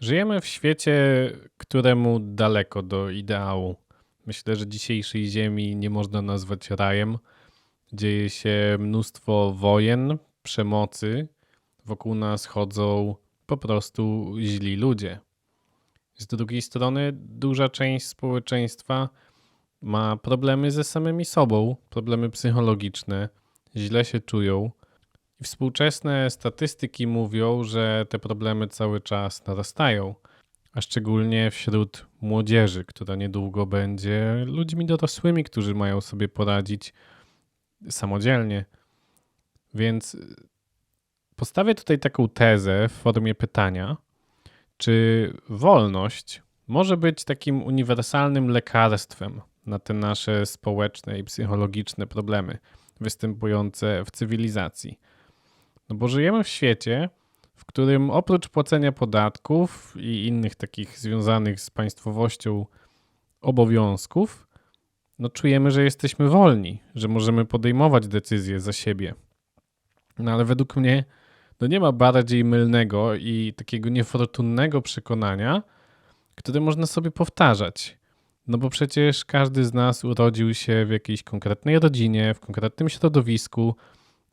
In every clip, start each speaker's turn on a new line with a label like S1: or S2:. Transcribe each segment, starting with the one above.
S1: Żyjemy w świecie, któremu daleko do ideału. Myślę, że dzisiejszej Ziemi nie można nazwać rajem. Dzieje się mnóstwo wojen, przemocy. Wokół nas chodzą po prostu źli ludzie. Z drugiej strony, duża część społeczeństwa ma problemy ze samymi sobą, problemy psychologiczne, źle się czują. Współczesne statystyki mówią, że te problemy cały czas narastają, a szczególnie wśród młodzieży, która niedługo będzie ludźmi dorosłymi, którzy mają sobie poradzić samodzielnie. Więc postawię tutaj taką tezę w formie pytania: czy wolność może być takim uniwersalnym lekarstwem na te nasze społeczne i psychologiczne problemy występujące w cywilizacji? No bo żyjemy w świecie, w którym oprócz płacenia podatków i innych takich związanych z państwowością obowiązków, no czujemy, że jesteśmy wolni, że możemy podejmować decyzje za siebie. No ale według mnie no nie ma bardziej mylnego i takiego niefortunnego przekonania, które można sobie powtarzać. No bo przecież każdy z nas urodził się w jakiejś konkretnej rodzinie, w konkretnym środowisku,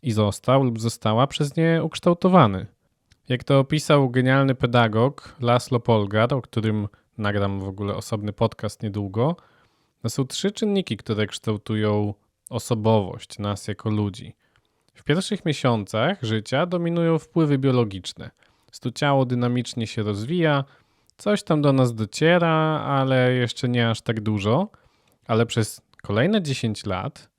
S1: i został lub została przez nie ukształtowany. Jak to opisał genialny pedagog Laszlo Polgar, o którym nagram w ogóle osobny podcast niedługo, to są trzy czynniki, które kształtują osobowość nas jako ludzi. W pierwszych miesiącach życia dominują wpływy biologiczne. Stu ciało dynamicznie się rozwija, coś tam do nas dociera, ale jeszcze nie aż tak dużo. Ale przez kolejne 10 lat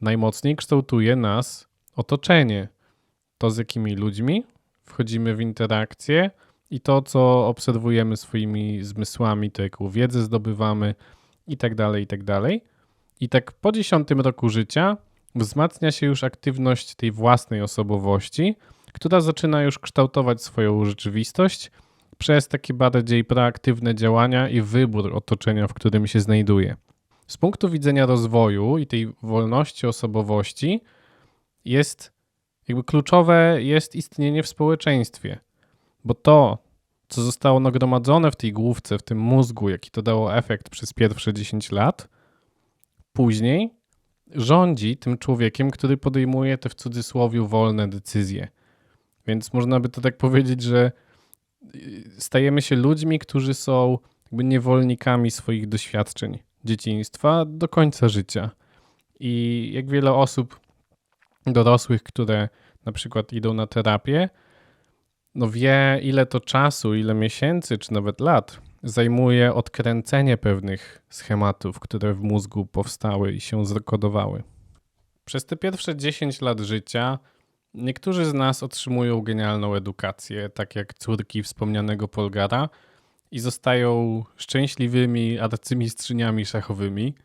S1: najmocniej kształtuje nas otoczenie, to z jakimi ludźmi wchodzimy w interakcję i to, co obserwujemy swoimi zmysłami, to jaką wiedzę zdobywamy i tak dalej, i tak dalej. I tak po dziesiątym roku życia wzmacnia się już aktywność tej własnej osobowości, która zaczyna już kształtować swoją rzeczywistość przez takie bardziej proaktywne działania i wybór otoczenia, w którym się znajduje. Z punktu widzenia rozwoju i tej wolności osobowości, jest jakby kluczowe jest istnienie w społeczeństwie, bo to, co zostało nagromadzone w tej główce, w tym mózgu, jaki to dało efekt przez pierwsze 10 lat, później rządzi tym człowiekiem, który podejmuje te w cudzysłowie wolne decyzje. Więc można by to tak powiedzieć, że y, stajemy się ludźmi, którzy są jakby niewolnikami swoich doświadczeń dzieciństwa do końca życia. I jak wiele osób dorosłych, które na przykład idą na terapię, no wie ile to czasu, ile miesięcy, czy nawet lat zajmuje odkręcenie pewnych schematów, które w mózgu powstały i się zakodowały. Przez te pierwsze 10 lat życia niektórzy z nas otrzymują genialną edukację, tak jak córki wspomnianego Polgara, i zostają szczęśliwymi arcymistrzyniami szachowymi –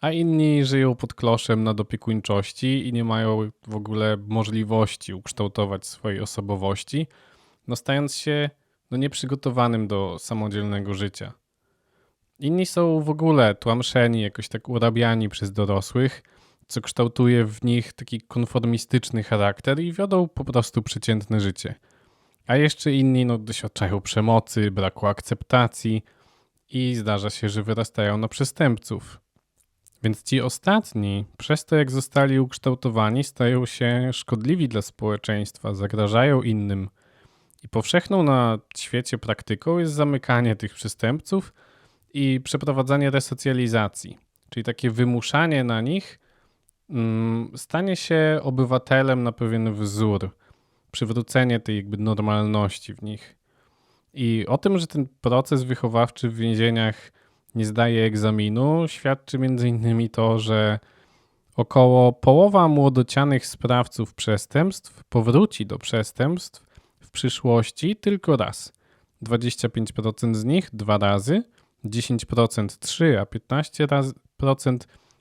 S1: a inni żyją pod kloszem nadopiekuńczości i nie mają w ogóle możliwości ukształtować swojej osobowości, no stając się no nieprzygotowanym do samodzielnego życia. Inni są w ogóle tłamszeni, jakoś tak urabiani przez dorosłych, co kształtuje w nich taki konformistyczny charakter i wiodą po prostu przeciętne życie. A jeszcze inni no, doświadczają przemocy, braku akceptacji i zdarza się, że wyrastają na przestępców. Więc ci ostatni, przez to jak zostali ukształtowani, stają się szkodliwi dla społeczeństwa, zagrażają innym. I powszechną na świecie praktyką jest zamykanie tych przestępców i przeprowadzanie resocjalizacji, czyli takie wymuszanie na nich mm, stanie się obywatelem na pewien wzór, przywrócenie tej jakby normalności w nich. I o tym, że ten proces wychowawczy w więzieniach nie zdaje egzaminu, świadczy m.in. to, że około połowa młodocianych sprawców przestępstw powróci do przestępstw w przyszłości tylko raz. 25% z nich dwa razy, 10% trzy, a 15%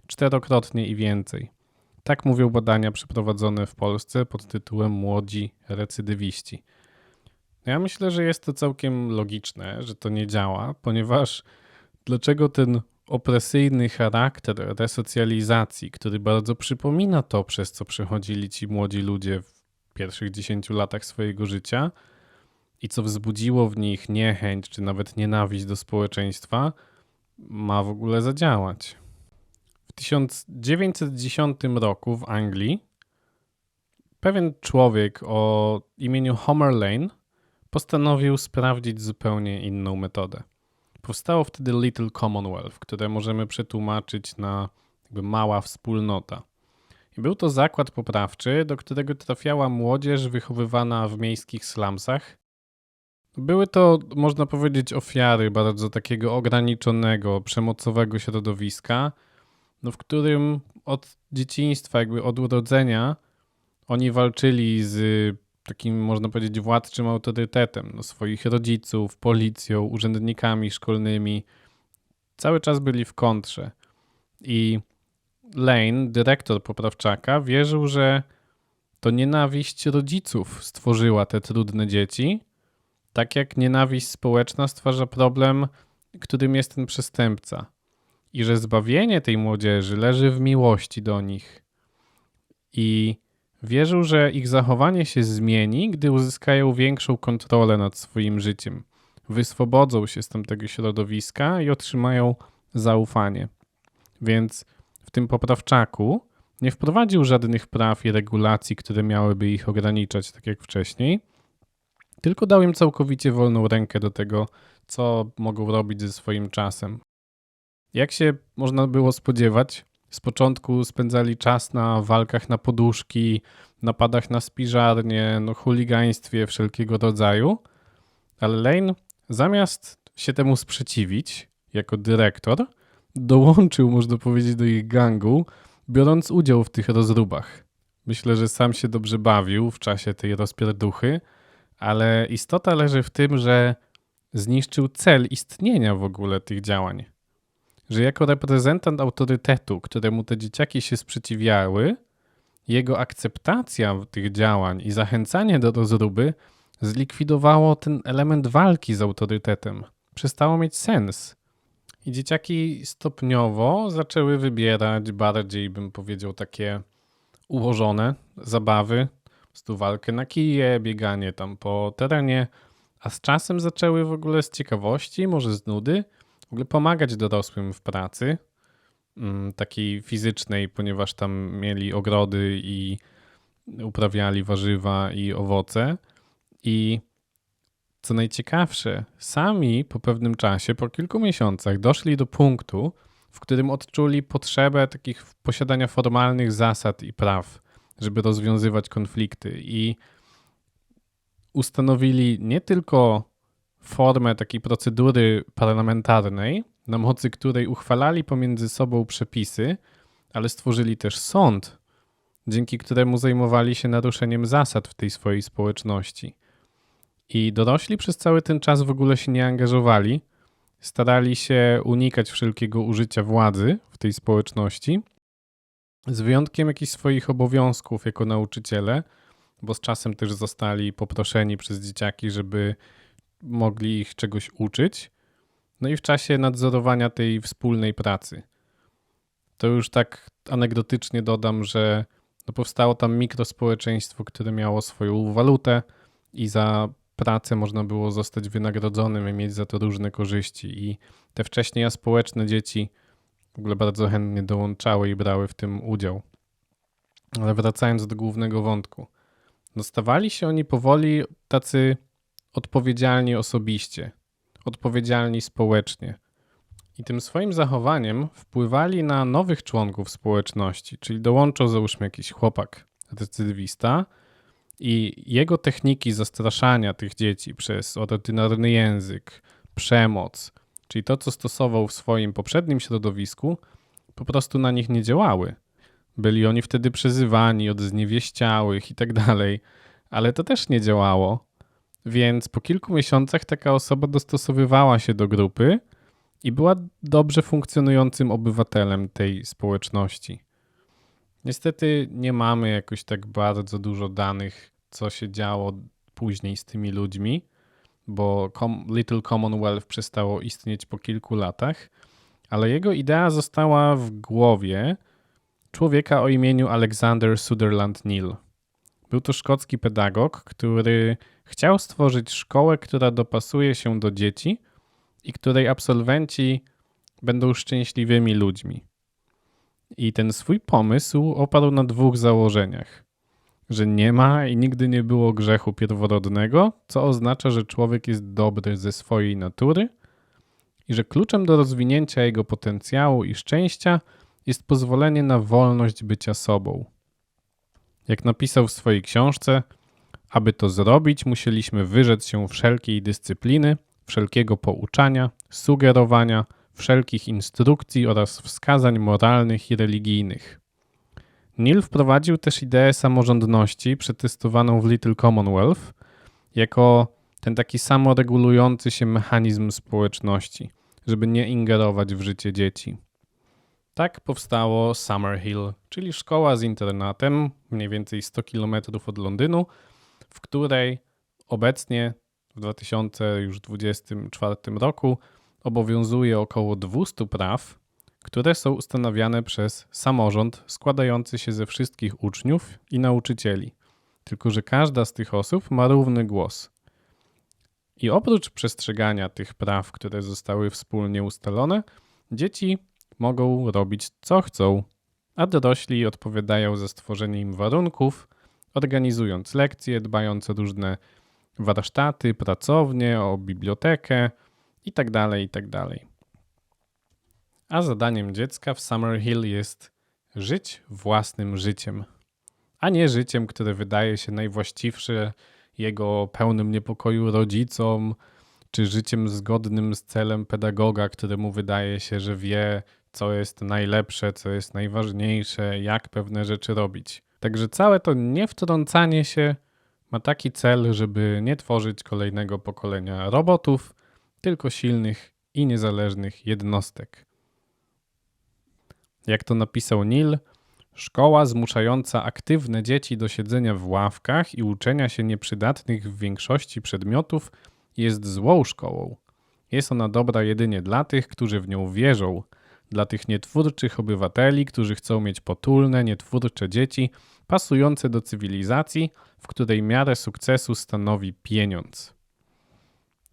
S1: czterokrotnie i więcej. Tak mówią badania przeprowadzone w Polsce pod tytułem Młodzi recydywiści. Ja myślę, że jest to całkiem logiczne, że to nie działa, ponieważ dlaczego ten opresyjny charakter resocjalizacji, który bardzo przypomina to, przez co przechodzili ci młodzi ludzie w pierwszych 10 latach swojego życia, i co wzbudziło w nich niechęć czy nawet nienawiść do społeczeństwa, ma w ogóle zadziałać. W 1910 roku w Anglii pewien człowiek o imieniu Homer Lane postanowił sprawdzić zupełnie inną metodę. Powstało wtedy Little Commonwealth, które możemy przetłumaczyć na jakby mała wspólnota. I był to zakład poprawczy, do którego trafiała młodzież wychowywana w miejskich slumsach. Były to, można powiedzieć, ofiary bardzo takiego ograniczonego, przemocowego środowiska, no w którym od dzieciństwa, jakby od urodzenia, oni walczyli z takim, można powiedzieć, władczym autorytetem, no, swoich rodziców, policją, urzędnikami szkolnymi. Cały czas byli w kontrze. I Lane, dyrektor poprawczaka, wierzył, że to nienawiść rodziców stworzyła te trudne dzieci, tak jak nienawiść społeczna stwarza problem, którym jest ten przestępca. I że zbawienie tej młodzieży leży w miłości do nich. I Wierzył, że ich zachowanie się zmieni, gdy uzyskają większą kontrolę nad swoim życiem, wyswobodzą się z tamtego środowiska i otrzymają zaufanie. Więc w tym poprawczaku nie wprowadził żadnych praw i regulacji, które miałyby ich ograniczać, tak jak wcześniej, tylko dał im całkowicie wolną rękę do tego, co mogą robić ze swoim czasem. Jak się można było spodziewać, z początku spędzali czas na walkach na poduszki, napadach na spiżarnie, no chuligaństwie wszelkiego rodzaju, ale Lane zamiast się temu sprzeciwić jako dyrektor, dołączył, można powiedzieć, do ich gangu, biorąc udział w tych rozróbach. Myślę, że sam się dobrze bawił w czasie tej rozpierduchy, ale istota leży w tym, że zniszczył cel istnienia w ogóle tych działań że jako reprezentant autorytetu, któremu te dzieciaki się sprzeciwiały, jego akceptacja tych działań i zachęcanie do rozruby zlikwidowało ten element walki z autorytetem. Przestało mieć sens. I dzieciaki stopniowo zaczęły wybierać bardziej, bym powiedział, takie ułożone zabawy, po walkę na kije, bieganie tam po terenie, a z czasem zaczęły w ogóle z ciekawości, może z nudy, w ogóle pomagać dorosłym w pracy, mm, takiej fizycznej, ponieważ tam mieli ogrody i uprawiali warzywa i owoce. I co najciekawsze, sami po pewnym czasie, po kilku miesiącach, doszli do punktu, w którym odczuli potrzebę takich posiadania formalnych zasad i praw, żeby rozwiązywać konflikty. I ustanowili nie tylko formę takiej procedury parlamentarnej, na mocy której uchwalali pomiędzy sobą przepisy, ale stworzyli też sąd, dzięki któremu zajmowali się naruszeniem zasad w tej swojej społeczności. I dorośli przez cały ten czas w ogóle się nie angażowali, starali się unikać wszelkiego użycia władzy w tej społeczności, z wyjątkiem jakichś swoich obowiązków jako nauczyciele, bo z czasem też zostali poproszeni przez dzieciaki, żeby mogli ich czegoś uczyć. No i w czasie nadzorowania tej wspólnej pracy. To już tak anegdotycznie dodam, że no powstało tam mikrospołeczeństwo, które miało swoją walutę i za pracę można było zostać wynagrodzonym i mieć za to różne korzyści. I te wcześniej aspołeczne dzieci w ogóle bardzo chętnie dołączały i brały w tym udział. Ale wracając do głównego wątku. Dostawali się oni powoli tacy odpowiedzialni osobiście, odpowiedzialni społecznie. I tym swoim zachowaniem wpływali na nowych członków społeczności, czyli dołączył załóżmy jakiś chłopak recydywista i jego techniki zastraszania tych dzieci przez ordynarny język, przemoc, czyli to, co stosował w swoim poprzednim środowisku, po prostu na nich nie działały. Byli oni wtedy przezywani od zniewieściałych i tak dalej, ale to też nie działało, więc po kilku miesiącach taka osoba dostosowywała się do grupy i była dobrze funkcjonującym obywatelem tej społeczności. Niestety nie mamy jakoś tak bardzo dużo danych, co się działo później z tymi ludźmi, bo Little Commonwealth przestało istnieć po kilku latach, ale jego idea została w głowie człowieka o imieniu Alexander Sutherland Neal. Był to szkocki pedagog, który chciał stworzyć szkołę, która dopasuje się do dzieci i której absolwenci będą szczęśliwymi ludźmi. I ten swój pomysł oparł na dwóch założeniach: że nie ma i nigdy nie było grzechu pierworodnego, co oznacza, że człowiek jest dobry ze swojej natury i że kluczem do rozwinięcia jego potencjału i szczęścia jest pozwolenie na wolność bycia sobą. Jak napisał w swojej książce, aby to zrobić, musieliśmy wyrzec się wszelkiej dyscypliny, wszelkiego pouczania, sugerowania, wszelkich instrukcji oraz wskazań moralnych i religijnych. Neil wprowadził też ideę samorządności przetestowaną w Little Commonwealth jako ten taki samoregulujący się mechanizm społeczności, żeby nie ingerować w życie dzieci. Tak powstało Summerhill, czyli szkoła z internatem, mniej więcej 100 km od Londynu, w której obecnie w 2024 roku obowiązuje około 200 praw, które są ustanawiane przez samorząd składający się ze wszystkich uczniów i nauczycieli. Tylko, że każda z tych osób ma równy głos. I oprócz przestrzegania tych praw, które zostały wspólnie ustalone, dzieci mogą robić co chcą, a dorośli odpowiadają za stworzenie im warunków, organizując lekcje, dbając o różne warsztaty, pracownie, o bibliotekę itd. Tak itd. Tak a zadaniem dziecka w Summerhill jest żyć własnym życiem, a nie życiem, które wydaje się najwłaściwsze jego pełnym niepokoju rodzicom, czy życiem zgodnym z celem pedagoga, któremu wydaje się, że wie, co jest najlepsze, co jest najważniejsze, jak pewne rzeczy robić. Także całe to niewtrącanie się ma taki cel, żeby nie tworzyć kolejnego pokolenia robotów, tylko silnych i niezależnych jednostek. Jak to napisał Neil, szkoła zmuszająca aktywne dzieci do siedzenia w ławkach i uczenia się nieprzydatnych w większości przedmiotów jest złą szkołą. Jest ona dobra jedynie dla tych, którzy w nią wierzą, dla tych nietwórczych obywateli, którzy chcą mieć potulne, nietwórcze dzieci, pasujące do cywilizacji, w której miarę sukcesu stanowi pieniądz.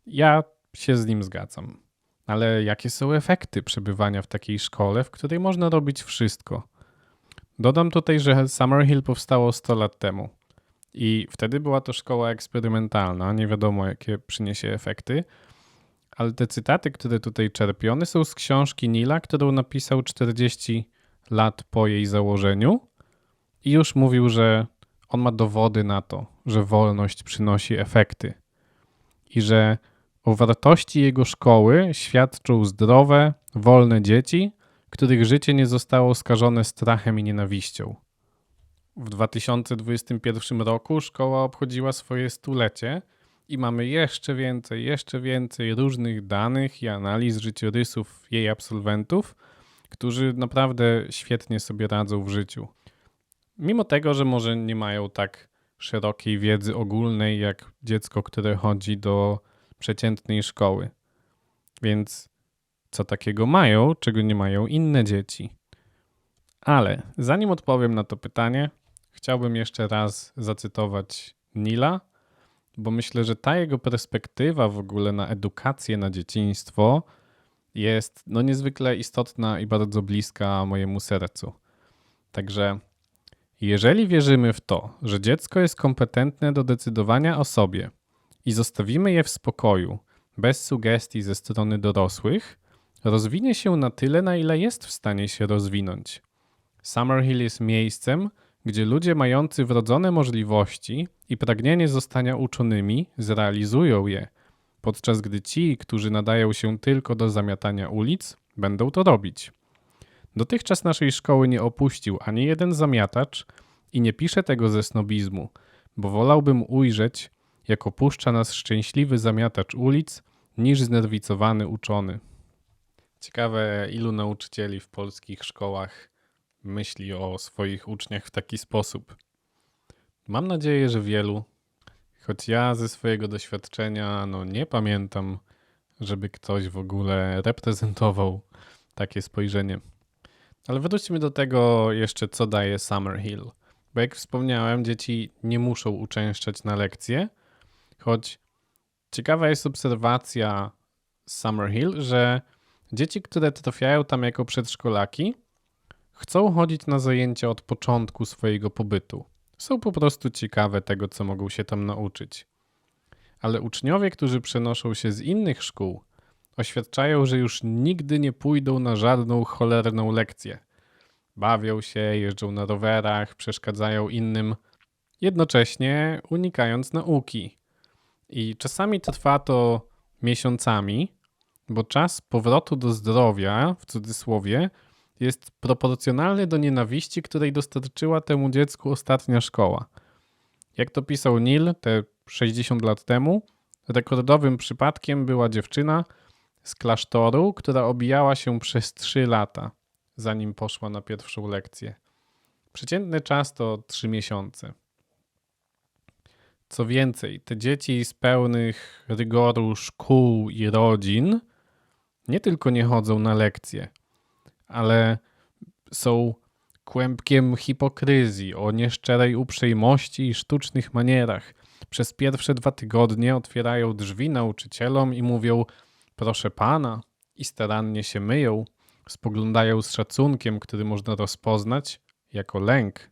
S1: Ja się z nim zgadzam. Ale jakie są efekty przebywania w takiej szkole, w której można robić wszystko? Dodam tutaj, że Summerhill powstało 100 lat temu. I wtedy była to szkoła eksperymentalna, nie wiadomo jakie przyniesie efekty, ale te cytaty, które tutaj czerpione są z książki Nila, którą napisał 40 lat po jej założeniu i już mówił, że on ma dowody na to, że wolność przynosi efekty i że o wartości jego szkoły świadczą zdrowe, wolne dzieci, których życie nie zostało skażone strachem i nienawiścią. W 2021 roku szkoła obchodziła swoje stulecie i mamy jeszcze więcej, jeszcze więcej różnych danych i analiz życiorysów jej absolwentów, którzy naprawdę świetnie sobie radzą w życiu. Mimo tego, że może nie mają tak szerokiej wiedzy ogólnej jak dziecko, które chodzi do przeciętnej szkoły. Więc co takiego mają, czego nie mają inne dzieci? Ale zanim odpowiem na to pytanie, chciałbym jeszcze raz zacytować Nila, bo myślę, że ta jego perspektywa w ogóle na edukację, na dzieciństwo jest no niezwykle istotna i bardzo bliska mojemu sercu. Także jeżeli wierzymy w to, że dziecko jest kompetentne do decydowania o sobie, i zostawimy je w spokoju, bez sugestii ze strony dorosłych, rozwinie się na tyle, na ile jest w stanie się rozwinąć. Summerhill jest miejscem, gdzie ludzie mający wrodzone możliwości i pragnienie zostania uczonymi zrealizują je, podczas gdy ci, którzy nadają się tylko do zamiatania ulic, będą to robić. Dotychczas naszej szkoły nie opuścił ani jeden zamiatacz i nie piszę tego ze snobizmu, bo wolałbym ujrzeć, jak opuszcza nas szczęśliwy zamiatacz ulic, niż znerwicowany uczony. Ciekawe, ilu nauczycieli w polskich szkołach myśli o swoich uczniach w taki sposób. Mam nadzieję, że wielu, choć ja ze swojego doświadczenia no nie pamiętam, żeby ktoś w ogóle reprezentował takie spojrzenie. Ale wróćmy do tego jeszcze, co daje Summerhill. Bo jak wspomniałem, dzieci nie muszą uczęszczać na lekcje, choć ciekawa jest obserwacja z Summerhill, że dzieci, które trafiają tam jako przedszkolaki, chcą chodzić na zajęcia od początku swojego pobytu. Są po prostu ciekawe tego, co mogą się tam nauczyć. Ale uczniowie, którzy przenoszą się z innych szkół, oświadczają, że już nigdy nie pójdą na żadną cholerną lekcję. Bawią się, jeżdżą na rowerach, przeszkadzają innym, jednocześnie unikając nauki. I czasami trwa to miesiącami, bo czas powrotu do zdrowia, w cudzysłowie, jest proporcjonalny do nienawiści, której dostarczyła temu dziecku ostatnia szkoła. Jak to pisał Neil te 60 lat temu, rekordowym przypadkiem była dziewczyna z klasztoru, która obijała się przez 3 lata, zanim poszła na pierwszą lekcję. Przeciętny czas to 3 miesiące. Co więcej, te dzieci z pełnych rygoru szkół i rodzin nie tylko nie chodzą na lekcje, ale są kłębkiem hipokryzji, o nieszczerej uprzejmości i sztucznych manierach. Przez pierwsze dwa tygodnie otwierają drzwi nauczycielom i mówią: Proszę pana, i starannie się myją, spoglądają z szacunkiem, który można rozpoznać jako lęk.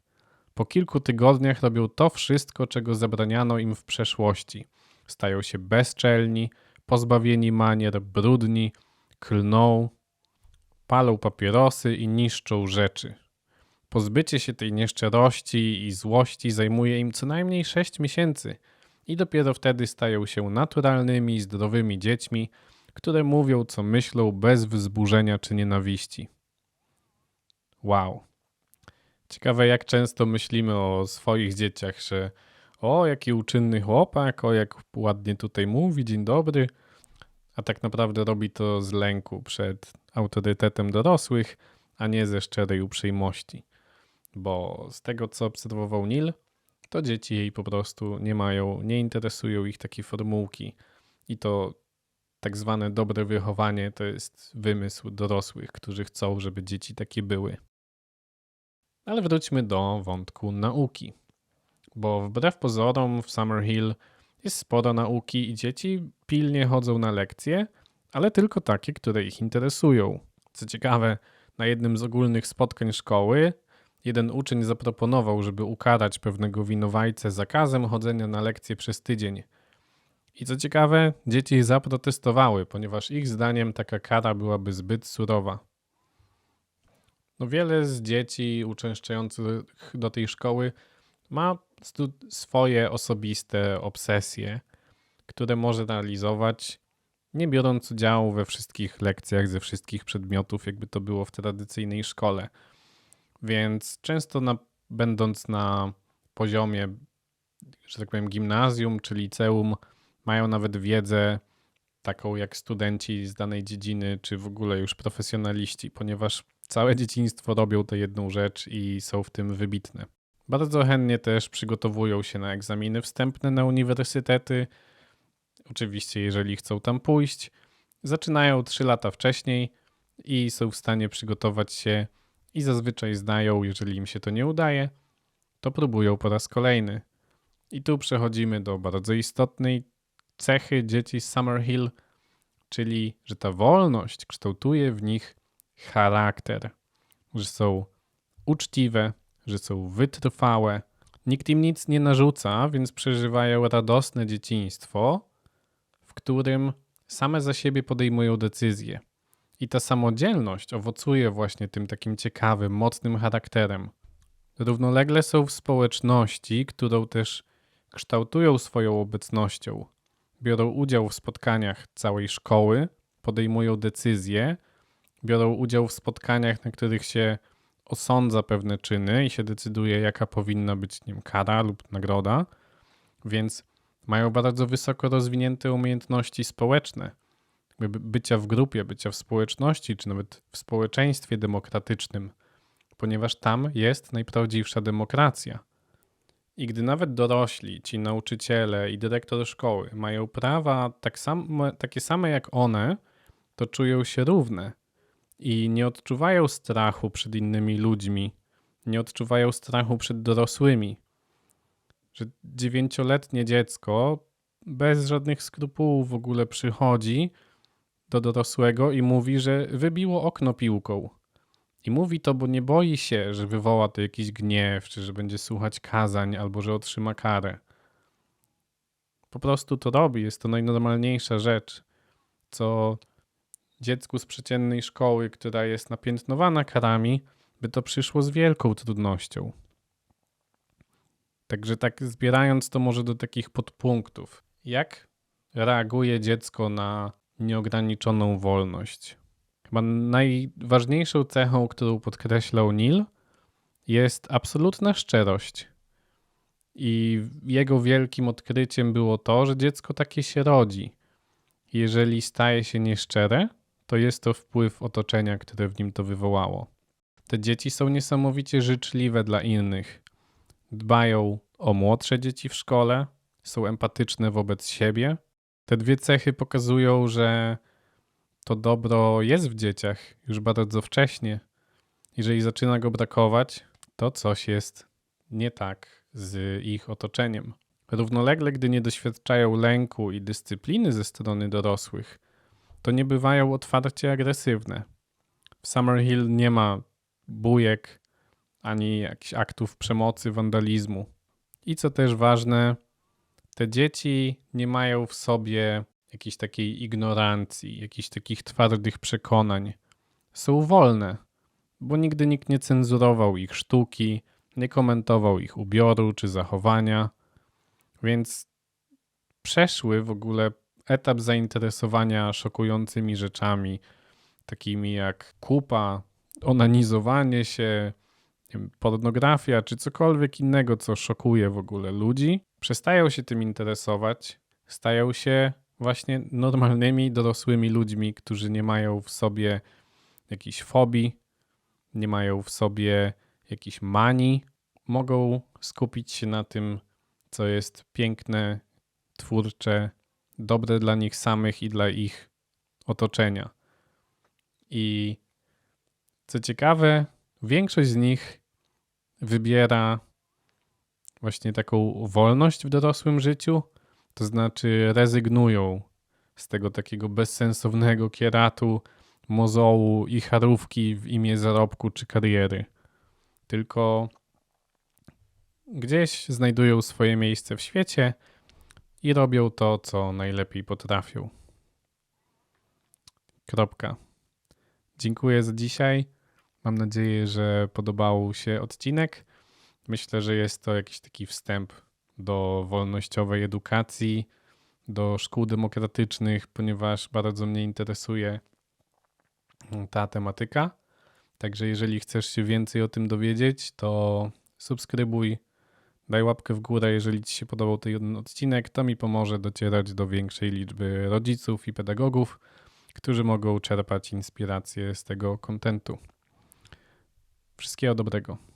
S1: Po kilku tygodniach robią to wszystko, czego zabraniano im w przeszłości. Stają się bezczelni, pozbawieni manier, brudni, klną, palą papierosy i niszczą rzeczy. Pozbycie się tej nieszczerości i złości zajmuje im co najmniej 6 miesięcy i dopiero wtedy stają się naturalnymi, zdrowymi dziećmi, które mówią, co myślą bez wzburzenia czy nienawiści. Wow. Ciekawe, jak często myślimy o swoich dzieciach, że o, jaki uczynny chłopak, o, jak ładnie tutaj mówi, dzień dobry, a tak naprawdę robi to z lęku przed autorytetem dorosłych, a nie ze szczerej uprzejmości. Bo z tego, co obserwował Neil, to dzieci jej po prostu nie mają, nie interesują ich takie formułki. I to tak zwane dobre wychowanie to jest wymysł dorosłych, którzy chcą, żeby dzieci takie były. Ale wróćmy do wątku nauki. Bo wbrew pozorom w Summerhill jest sporo nauki i dzieci pilnie chodzą na lekcje, ale tylko takie, które ich interesują. Co ciekawe, na jednym z ogólnych spotkań szkoły jeden uczeń zaproponował, żeby ukarać pewnego winowajcę zakazem chodzenia na lekcje przez tydzień. I co ciekawe, dzieci zaprotestowały, ponieważ ich zdaniem taka kara byłaby zbyt surowa. No wiele z dzieci uczęszczających do tej szkoły ma swoje osobiste obsesje, które może realizować, nie biorąc udziału we wszystkich lekcjach ze wszystkich przedmiotów, jakby to było w tradycyjnej szkole. Więc często na, będąc na poziomie, że tak powiem, gimnazjum czy liceum, mają nawet wiedzę taką jak studenci z danej dziedziny, czy w ogóle już profesjonaliści, ponieważ całe dzieciństwo robią tę jedną rzecz i są w tym wybitne. Bardzo chętnie też przygotowują się na egzaminy wstępne na uniwersytety. Oczywiście, jeżeli chcą tam pójść, zaczynają 3 lata wcześniej i są w stanie przygotować się i zazwyczaj zdają, jeżeli im się to nie udaje, to próbują po raz kolejny. I tu przechodzimy do bardzo istotnej cechy dzieci Summerhill, czyli że ta wolność kształtuje w nich charakter, że są uczciwe, że są wytrwałe. Nikt im nic nie narzuca, więc przeżywają radosne dzieciństwo, w którym same za siebie podejmują decyzje. I ta samodzielność owocuje właśnie tym takim ciekawym, mocnym charakterem. Równolegle są w społeczności, którą też kształtują swoją obecnością. Biorą udział w spotkaniach całej szkoły, podejmują decyzje, biorą udział w spotkaniach, na których się osądza pewne czyny i się decyduje, jaka powinna być nim kara lub nagroda, więc mają bardzo wysoko rozwinięte umiejętności społeczne, bycia w grupie, bycia w społeczności, czy nawet w społeczeństwie demokratycznym, ponieważ tam jest najprawdziwsza demokracja. I gdy nawet dorośli, ci nauczyciele i dyrektor szkoły mają prawa tak sam, takie same jak one, to czują się równe i nie odczuwają strachu przed innymi ludźmi, nie odczuwają strachu przed dorosłymi. Że dziewięcioletnie dziecko bez żadnych skrupułów w ogóle przychodzi do dorosłego i mówi, że wybiło okno piłką. I mówi to, bo nie boi się, że wywoła to jakiś gniew, czy że będzie słuchać kazań, albo że otrzyma karę. Po prostu to robi, jest to najnormalniejsza rzecz, co dziecku z przeciętnej szkoły, która jest napiętnowana karami, by to przyszło z wielką trudnością. Także tak zbierając to może do takich podpunktów. Jak reaguje dziecko na nieograniczoną wolność? Chyba najważniejszą cechą, którą podkreślał Neil, jest absolutna szczerość. I jego wielkim odkryciem było to, że dziecko takie się rodzi. Jeżeli staje się nieszczere, to jest to wpływ otoczenia, które w nim to wywołało. Te dzieci są niesamowicie życzliwe dla innych. Dbają o młodsze dzieci w szkole, są empatyczne wobec siebie. Te dwie cechy pokazują, że to dobro jest w dzieciach już bardzo wcześnie. Jeżeli zaczyna go brakować, to coś jest nie tak z ich otoczeniem. Równolegle, gdy nie doświadczają lęku i dyscypliny ze strony dorosłych, to nie bywają otwarcie agresywne. W Summerhill nie ma bujek ani jakichś aktów przemocy, wandalizmu. I co też ważne, te dzieci nie mają w sobie jakiejś takiej ignorancji, jakichś takich twardych przekonań. Są wolne, bo nigdy nikt nie cenzurował ich sztuki, nie komentował ich ubioru czy zachowania, więc przeszły w ogóle etap zainteresowania szokującymi rzeczami, takimi jak kupa, onanizowanie się, pornografia czy cokolwiek innego, co szokuje w ogóle ludzi, przestają się tym interesować, stają się właśnie normalnymi, dorosłymi ludźmi, którzy nie mają w sobie jakichś fobii, nie mają w sobie jakichś manii, mogą skupić się na tym, co jest piękne, twórcze, dobre dla nich samych i dla ich otoczenia. I co ciekawe, większość z nich wybiera właśnie taką wolność w dorosłym życiu, to znaczy rezygnują z tego takiego bezsensownego kieratu, mozołu i charówki w imię zarobku czy kariery. Tylko gdzieś znajdują swoje miejsce w świecie i robią to, co najlepiej potrafią. Kropka. Dziękuję za dzisiaj. Mam nadzieję, że podobał się odcinek. Myślę, że jest to jakiś taki wstęp do wolnościowej edukacji, do szkół demokratycznych, ponieważ bardzo mnie interesuje ta tematyka. Także jeżeli chcesz się więcej o tym dowiedzieć, to subskrybuj, daj łapkę w górę, jeżeli Ci się podobał ten odcinek. To mi pomoże docierać do większej liczby rodziców i pedagogów, którzy mogą czerpać inspirację z tego kontentu. Wszystkiego dobrego.